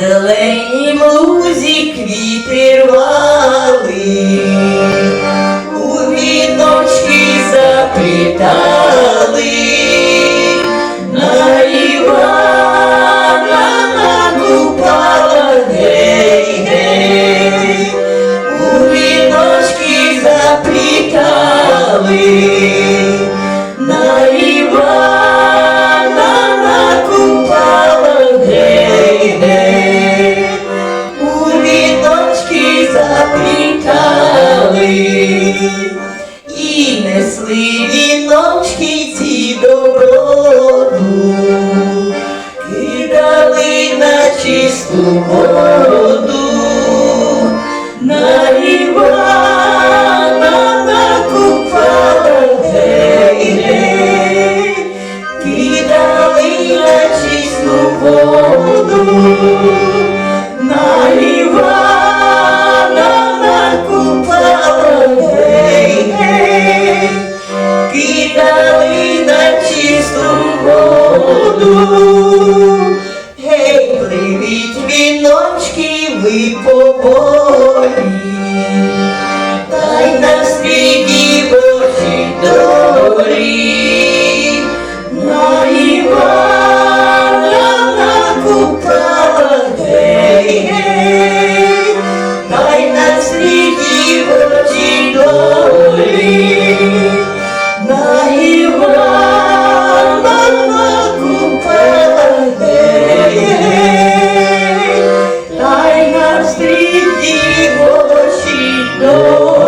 Зелені лузі квіти рвали, у віночки заплітали. заплітали і несли віночки ці доброду, кидали на чисту воду. буду. Гей, привіт, віночки, ви поболі. і голосіть до.